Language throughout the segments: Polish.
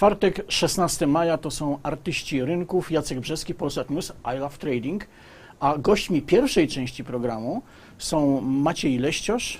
Czwartek, 16 maja to są artyści rynków Jacek Brzeski, Polsat News, I Love Trading, a gośćmi pierwszej części programu są Maciej Leściosz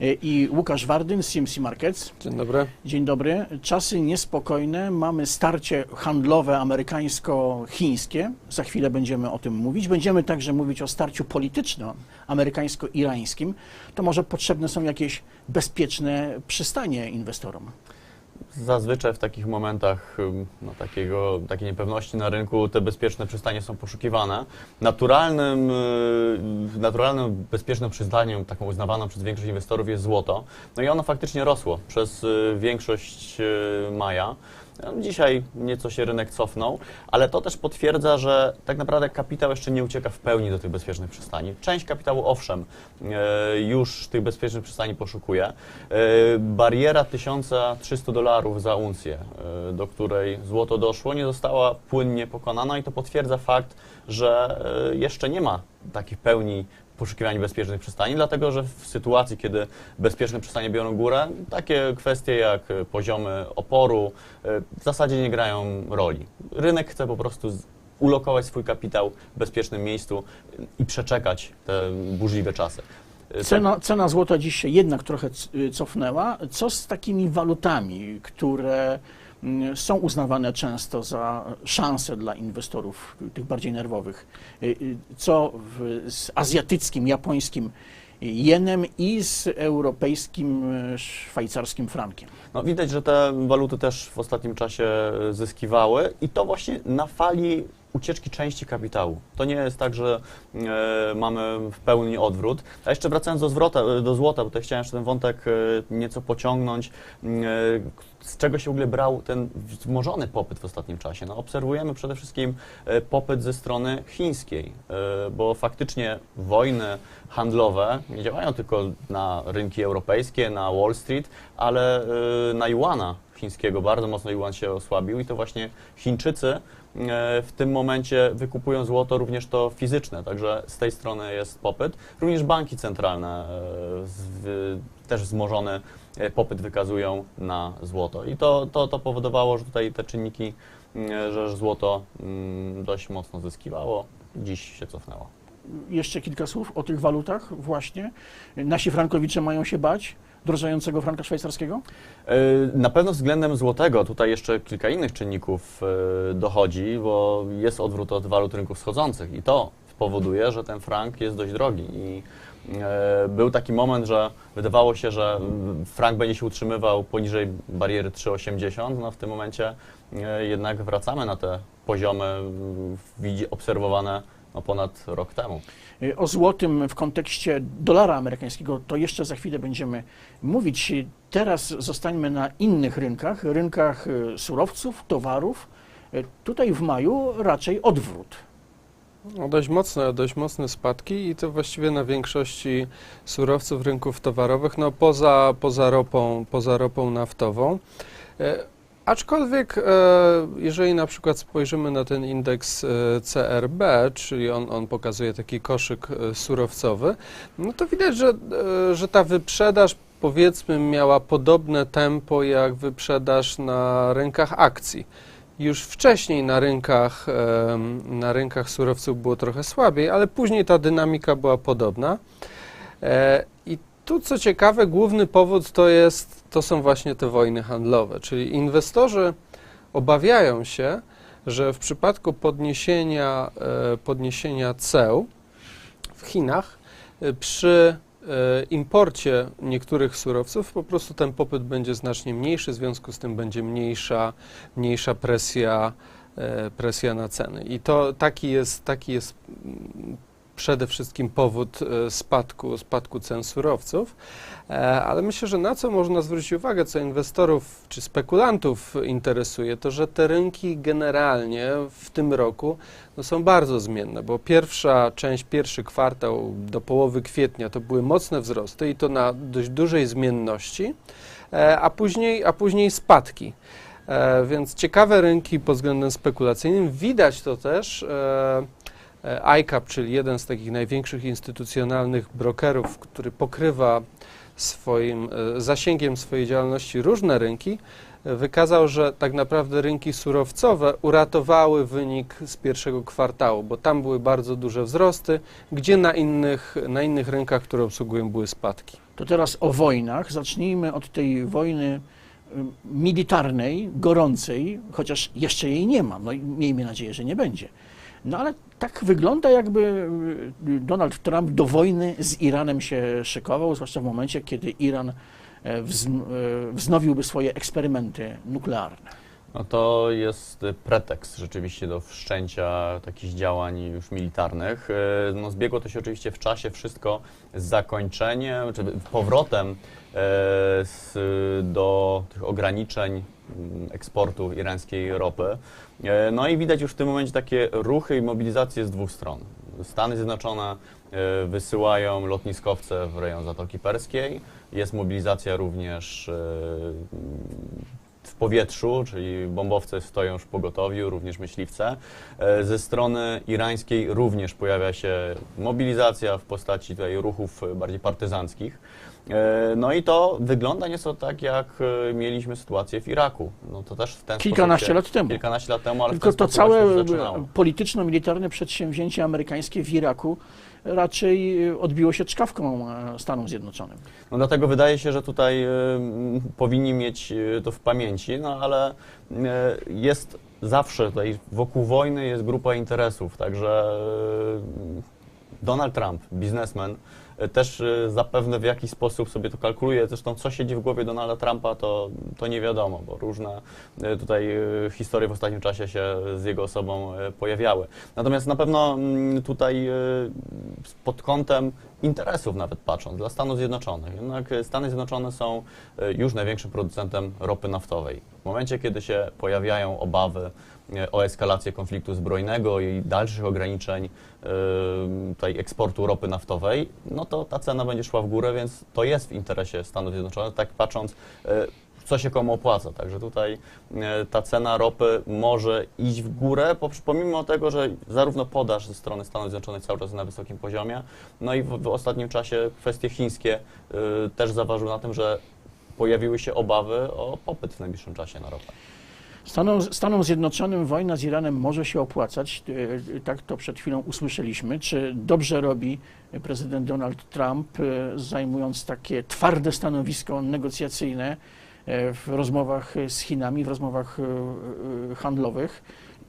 e, i Łukasz Wardyn z CMC Markets. Dzień dobry. Dzień dobry. Czasy niespokojne. Mamy starcie handlowe amerykańsko-chińskie. Za chwilę będziemy o tym mówić. Będziemy także mówić o starciu politycznym amerykańsko-irańskim. To może potrzebne są jakieś bezpieczne przystanie inwestorom. Zazwyczaj w takich momentach no, takiego, takiej niepewności na rynku te bezpieczne przystanie są poszukiwane. Naturalnym, y, naturalnym bezpiecznym przystaniem, taką uznawaną przez większość inwestorów jest złoto. No i ono faktycznie rosło przez y, większość y, maja. No, Dzisiaj nieco się rynek cofnął, ale to też potwierdza, że tak naprawdę kapitał jeszcze nie ucieka w pełni do tych bezpiecznych przystani. Część kapitału, owszem, e, już tych bezpiecznych przystani poszukuje. E, Bariera 1300 dolarów za uncję, e, do której złoto doszło, nie została płynnie pokonana i to potwierdza fakt, że jeszcze nie ma takich pełni poszukiwań bezpiecznych przystani, dlatego że w sytuacji, kiedy bezpieczne przystanie biorą górę, takie kwestie jak poziomy oporu e, w zasadzie nie grają roli. Rynek chce po prostu ulokować swój kapitał w bezpiecznym miejscu i przeczekać te burzliwe czasy. E, Cena, cena złota dziś się jednak trochę cofnęła. Co z takimi walutami, które są uznawane często za szanse dla inwestorów, y, tych bardziej nerwowych? Y, y, Co w, z azjatyckim, japońskim jenem i z europejskim y, szwajcarskim frankiem? No, widać, że te waluty też w ostatnim czasie zyskiwały i to właśnie na fali ucieczki części kapitału. To nie jest tak, że e, mamy w pełni odwrót. A jeszcze wracając do, zwrota, do złota, bo tutaj chciałem jeszcze ten wątek e, nieco pociągnąć, e, z czego się w ogóle brał ten wzmożony popyt w ostatnim czasie. No, obserwujemy przede wszystkim e, popyt ze strony chińskiej, e, bo faktycznie wojny handlowe nie działają tylko na rynki europejskie, na Wall Street, ale na juana chińskiego bardzo mocno juan się osłabił i to właśnie Chińczycy e, w tym momencie wykupują złoto również to fizyczne, także z tej strony jest popyt. Również banki centralne e, też wzmożony e, popyt wykazują na złoto i to, to, to powodowało, że tutaj te czynniki, że złoto mm, dość mocno zyskiwało, dziś się cofnęło. Jeszcze kilka słów o tych walutach właśnie. Nasi frankowicze mają się bać drożejącego franka szwajcarskiego? E, Na pewno względem złotego tutaj jeszcze kilka innych czynników e, dochodzi, bo jest odwrót od walut rynków wschodzących i to powoduje, że ten frank jest dość drogi. I e, był taki moment, że wydawało się, że frank będzie się utrzymywał poniżej bariery 3,80. No w tym momencie jednak wracamy na te poziomy obserwowane no, ponad rok temu. O złotym w kontekście dolara amerykańskiego to jeszcze za chwilę będziemy mówić. Teraz zostańmy na innych rynkach, rynkach y, surowców, towarów. Y, Tutaj w maju raczej odwrót. No, dość mocne, dość mocne spadki i to właściwie na większości surowców rynków towarowych, no poza, poza, ropą, poza ropą naftową. Aczkolwiek, e, jeżeli na przykład spojrzymy na ten indeks e, CRB, czyli on, on pokazuje taki koszyk e, surowcowy, no to widać, że, że ta wyprzedaż powiedzmy miała podobne tempo jak wyprzedaż na rynkach akcji. Już wcześniej na rynkach, na rynkach surowców było trochę słabiej, ale później ta dynamika była podobna. Tu co ciekawe, główny powód to, jest, to są właśnie te wojny handlowe, czyli inwestorzy obawiają się, że w przypadku podniesienia, e, podniesienia ceł w Chinach e, przy e, imporcie niektórych surowców po prostu ten popyt będzie znacznie mniejszy, w związku z tym będzie mniejsza, mniejsza presja, presja na ceny. I to taki jest, taki jest mm, przede wszystkim powód e, spadku, spadku cen surowców. E, Ale myślę, że na co można zwrócić uwagę, co inwestorów czy spekulantów interesuje, to że te rynki generalnie w tym roku no, są bardzo zmienne, bo pierwsza część, pierwszy kwartał do połowy kwietnia to były mocne wzrosty i to na dość dużej zmienności, e, a później, a później spadki. Więc ciekawe rynki pod względem spekulacyjnym. Widać to też. E, ICAP, czyli jeden z takich największych instytucjonalnych brokerów, który pokrywa swoim e, zasięgiem swojej działalności różne rynki, e, wykazał, że tak naprawdę rynki surowcowe uratowały wynik z pierwszego kwartału, bo tam były bardzo duże wzrosty, gdzie na innych, na innych rynkach, które obsługują, były spadki. To teraz o wojnach. Zacznijmy od tej wojny militarnej, gorącej, chociaż jeszcze jej nie ma. No i miejmy nadzieję, że nie będzie. No ale tak wygląda, jakby y, Donald Trump do wojny z Iranem się szykował, zwłaszcza w momencie, kiedy Iran e, e, wznowiłby swoje eksperymenty nuklearne. No to jest pretekst rzeczywiście do wszczęcia takich działań już militarnych. Y, No zbiegło to się oczywiście w czasie wszystko z zakończeniem, czy powrotem e, z, do tych ograniczeń eksportu irańskiej ropy. E, No i widać już w tym momencie takie ruchy i mobilizacje z dwóch stron. Stany Zjednoczone e, wysyłają lotniskowce w rejon Zatoki Perskiej. Jest mobilizacja również e, w powietrzu, czyli bombowce stoją już w pogotowiu, również myśliwce. Ze strony irańskiej również pojawia się mobilizacja w postaci tutaj ruchów bardziej partyzanckich. E, No i to wygląda nieco tak, jak e, mieliśmy sytuację w Iraku. No to też w ten Kilkanaście sposób się, lat temu. Kilkanaście lat temu, ale Tylko to całe polityczno-militarne przedsięwzięcie amerykańskie w Iraku raczej y, odbiło się czkawką e, Stanom Zjednoczonym. No dlatego wydaje się, że tutaj y, powinni mieć to w pamięci, no ale y, jest zawsze tutaj wokół wojny jest grupa interesów, także y, Donald Trump, biznesmen, też y, zapewne w jakiś sposób sobie to kalkuluje. Zresztą co siedzi w głowie Donalda Trumpa, to, to nie wiadomo, bo różne y, tutaj y, historie w ostatnim czasie się z jego osobą pojawiały. Natomiast na pewno mm, tutaj pod kątem interesów nawet patrząc, dla Stanów Zjednoczonych. Jednak Stany Zjednoczone są już największym producentem ropy naftowej. W momencie, kiedy się pojawiają obawy o eskalację konfliktu zbrojnego i dalszych ograniczeń y, tutaj eksportu ropy naftowej, no to ta cena będzie szła w górę, więc to jest w interesie Stanów Zjednoczonych, tak patrząc, y, co się komu opłaca. Także tutaj e, ta cena ropy może iść w górę, po- pomimo tego, że zarówno podaż ze strony Stanów Zjednoczonych cały czas jest na wysokim poziomie, no i w, w ostatnim czasie kwestie chińskie też zaważyły na tym, że pojawiły się obawy o popyt w najbliższym czasie na ropę. Stanom, Stanom Zjednoczonym wojna z Iranem może się opłacać, e, tak to przed chwilą usłyszeliśmy. Czy dobrze robi prezydent Donald Trump, e, zajmując takie twarde stanowisko negocjacyjne e, w rozmowach z Chinami, w rozmowach e, e, handlowych?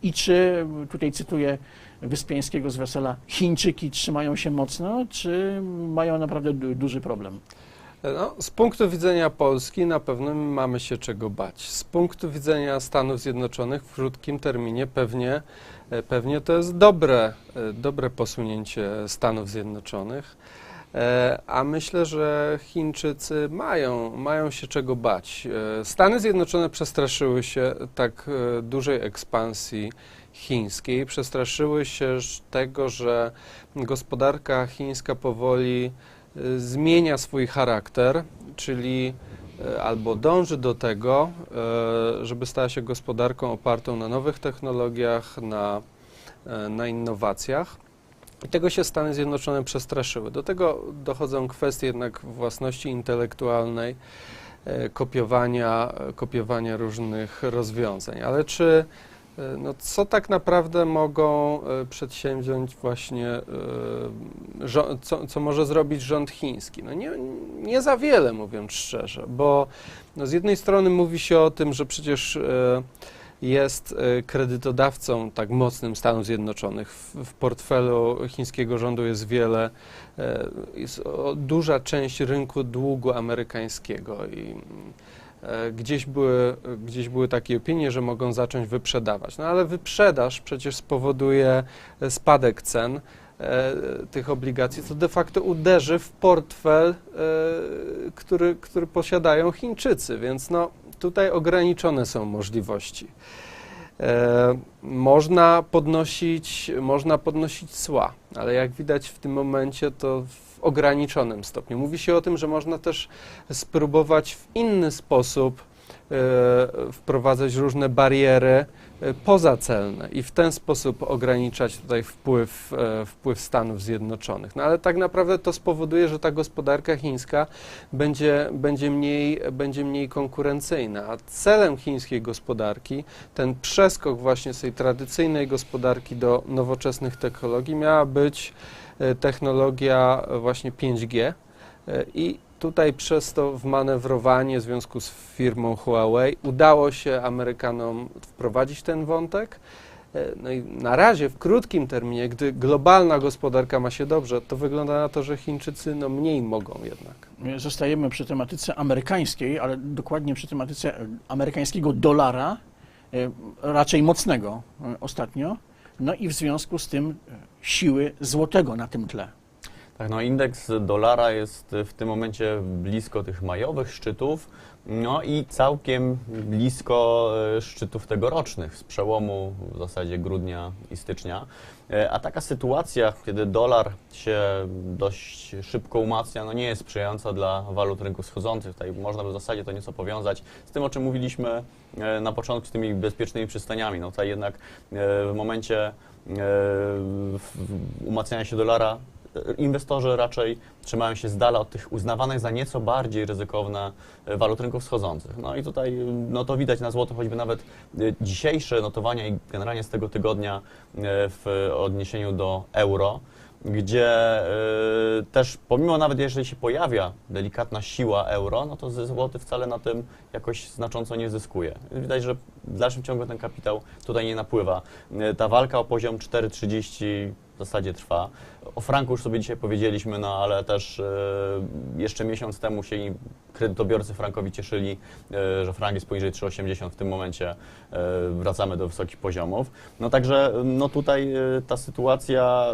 I czy, tutaj cytuję Wyspiańskiego z Wesela, Chińczyki trzymają się mocno, czy mają naprawdę du- duży problem? No, z punktu widzenia Polski na pewno mamy się czego bać. Z punktu widzenia Stanów Zjednoczonych w krótkim terminie pewnie, e, pewnie to jest dobre, e, dobre posunięcie Stanów Zjednoczonych. E, A myślę, że Chińczycy mają, mają się czego bać. Stany Zjednoczone przestraszyły się tak dużej ekspansji chińskiej, przestraszyły się tego, że gospodarka chińska powoli zmienia swój charakter, czyli y, albo dąży do tego, y, żeby stała się gospodarką opartą na nowych technologiach, na, y, na innowacjach. I tego się Stany Zjednoczone przestraszyły. Do tego dochodzą kwestie jednak własności intelektualnej, y, kopiowania, kopiowania różnych rozwiązań. Ale czy No, co tak naprawdę mogą e, przedsięwziąć właśnie, e, co, co może zrobić rząd chiński? No nie, nie za wiele, mówiąc szczerze, bo no z jednej strony mówi się o tym, że przecież e, jest e, kredytodawcą tak mocnym Stanów Zjednoczonych. W, portfelu chińskiego rządu jest wiele, e, jest duża część rynku długu amerykańskiego i e, gdzieś były, gdzieś były takie opinie, że mogą zacząć wyprzedawać. No ale wyprzedaż przecież spowoduje e, spadek cen e, tych obligacji, co de facto uderzy w portfel, e, który, który posiadają Chińczycy, więc no, tutaj ograniczone są możliwości. E, można podnosić, można podnosić cła, ale jak widać w tym momencie to ograniczonym stopniu. Mówi się o tym, że można też spróbować w inny sposób wprowadzać różne bariery e, pozacelne i w ten sposób ograniczać tutaj wpływ, e, wpływ Stanów Zjednoczonych. No ale tak naprawdę to spowoduje, że ta gospodarka chińska będzie, będzie, mniej, będzie mniej konkurencyjna. A celem chińskiej gospodarki, ten przeskok właśnie z tej tradycyjnej gospodarki do nowoczesnych technologii miała być e, technologia właśnie 5G. E, I tutaj przez to wmanewrowanie w związku z firmą Huawei udało się Amerykanom wprowadzić ten wątek. E, No i na razie w krótkim terminie, gdy globalna gospodarka ma się dobrze, to wygląda na to, że Chińczycy no mniej mogą jednak. Zostajemy przy tematyce amerykańskiej, ale dokładnie przy tematyce e, amerykańskiego dolara, e, raczej mocnego e, ostatnio, no i w związku z tym e, siły złotego na tym tle. Tak, no indeks dolara jest w tym momencie blisko tych majowych szczytów, no i całkiem blisko e, szczytów tegorocznych z przełomu w zasadzie grudnia i stycznia. E, A taka sytuacja, kiedy dolar się dość szybko umacnia, no nie jest sprzyjająca dla walut rynków wschodzących. Tutaj można by w zasadzie to nieco powiązać z tym, o czym mówiliśmy e, na początku, z tymi bezpiecznymi przystaniami. No tutaj jednak w momencie umacniania się dolara inwestorzy raczej trzymają się z dala od tych uznawanych za nieco bardziej ryzykowne e, walut rynków wschodzących. No i tutaj e, no to widać na złoto, choćby nawet e, dzisiejsze notowania i generalnie z tego tygodnia w odniesieniu do euro, gdzie też pomimo nawet jeżeli się pojawia delikatna siła euro, no to złoty wcale na tym jakoś znacząco nie zyskuje. Widać, że w dalszym ciągu ten kapitał tutaj nie napływa. Ta walka o poziom 4,30 w zasadzie trwa. O franku już sobie dzisiaj powiedzieliśmy, no ale też e, jeszcze miesiąc temu się kredytobiorcy frankowi cieszyli, e, że frank jest poniżej 3,80. W tym momencie e, wracamy do wysokich poziomów. No także no tutaj ta sytuacja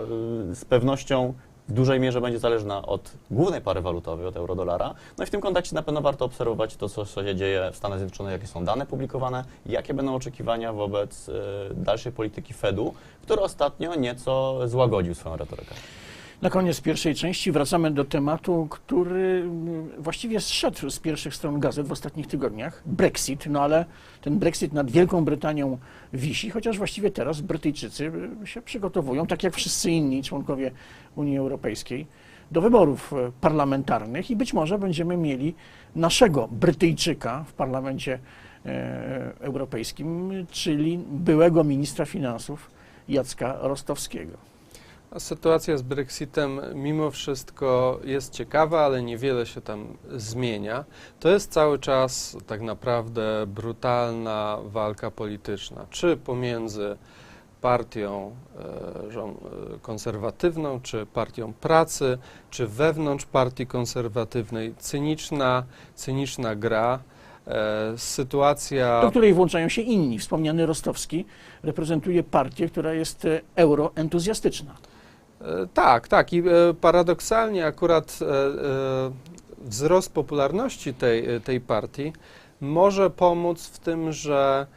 z pewnością w dużej mierze będzie zależna od głównej pary walutowej, od euro-dolara. No i w tym kontekście na pewno warto obserwować to, co, się dzieje w Stanach Zjednoczonych, jakie są dane publikowane, jakie będą oczekiwania wobec e, dalszej polityki Fedu, który ostatnio nieco złagodził swoją retorykę. Na koniec pierwszej części wracamy do tematu, który mm, właściwie zszedł z pierwszych stron gazet w ostatnich tygodniach. Brexit, no ale ten Brexit nad Wielką Brytanią wisi, chociaż właściwie teraz Brytyjczycy y, się przygotowują, tak jak wszyscy inni członkowie Unii Europejskiej, do wyborów e, parlamentarnych i być może będziemy mieli naszego Brytyjczyka w parlamencie e, europejskim, czyli byłego ministra finansów Jacka Rostowskiego. Sytuacja z Brexitem mimo wszystko jest ciekawa, ale niewiele się tam zmienia. To jest cały czas tak naprawdę brutalna walka polityczna, czy pomiędzy partią e, e, konserwatywną, czy partią pracy, czy wewnątrz partii konserwatywnej. Cyniczna, cyniczna gra. E, sytuacja. do której włączają się inni. Wspomniany Rostowski reprezentuje partię, która jest euroentuzjastyczna. E, Tak, tak. I e, paradoksalnie akurat e, wzrost popularności tej, tej partii może pomóc w tym, że,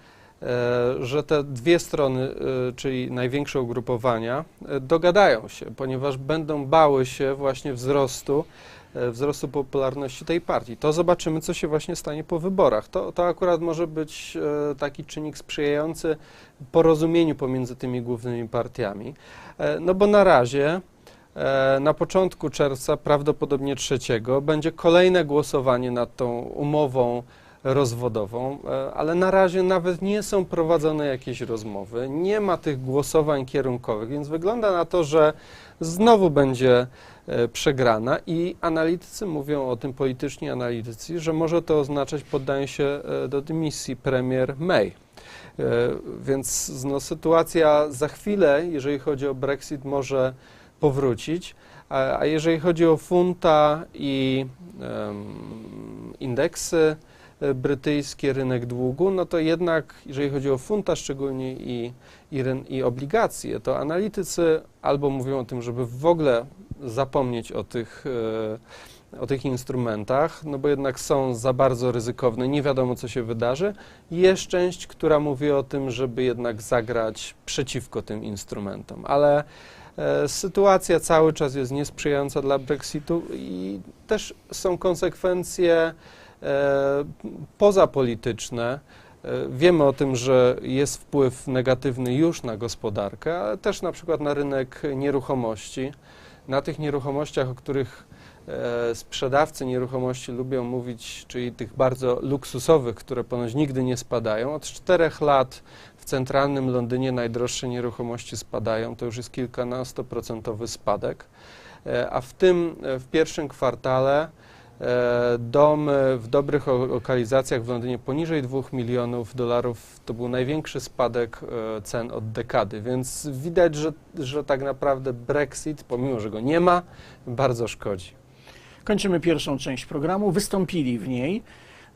że te dwie strony, czyli największe ugrupowania, dogadają się, ponieważ będą bały się właśnie wzrostu wzrostu popularności tej partii. To zobaczymy, co się właśnie stanie po wyborach. To, to akurat może być e, taki czynnik sprzyjający porozumieniu pomiędzy tymi głównymi partiami. E, No bo na razie, e, na początku czerwca, prawdopodobnie trzeciego, będzie kolejne głosowanie nad tą umową rozwodową, e, ale na razie nawet nie są prowadzone jakieś rozmowy, nie ma tych głosowań kierunkowych, więc wygląda na to, że znowu będzie e, przegrana i analitycy mówią o tym, polityczni analitycy, że może to oznaczać poddanie się e, do dymisji premier May. Więc no, sytuacja za chwilę, jeżeli chodzi o Brexit, może powrócić. A, jeżeli chodzi o funta i em, indeksy e, brytyjskie, rynek długu, no to jednak, jeżeli chodzi o funta szczególnie i, i, i obligacje, to analitycy albo mówią o tym, żeby w ogóle zapomnieć o tych, e, o tych instrumentach, no bo jednak są za bardzo ryzykowne, nie wiadomo co się wydarzy. Jest część, która mówi o tym, żeby jednak zagrać przeciwko tym instrumentom, ale e, sytuacja cały czas jest niesprzyjająca dla Brexitu i też są konsekwencje pozapolityczne. E, Wiemy o tym, że jest wpływ negatywny już na gospodarkę, ale też na przykład na rynek nieruchomości. Na tych nieruchomościach, o których e, sprzedawcy nieruchomości lubią mówić, czyli tych bardzo luksusowych, które ponoć nigdy nie spadają. Od czterech lat w centralnym Londynie najdroższe nieruchomości spadają. To już jest kilkunastoprocentowy spadek. E, A w tym, e, w pierwszym kwartale e, domy w dobrych lokalizacjach w Londynie poniżej 2 milionów dolarów to był największy spadek e, cen od dekady, więc widać, że, że tak naprawdę Brexit, pomimo że go nie ma, bardzo szkodzi. Kończymy pierwszą część programu. Wystąpili w niej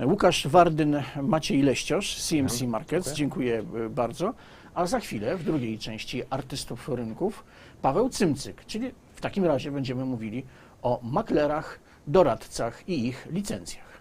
Łukasz Wardyn, Maciej Leściosz, CMC Markets. Dziękuję bardzo. A za chwilę w drugiej części artystów rynków Paweł Cymcyk, czyli w takim razie będziemy mówili o maklerach, doradcach i ich licencjach.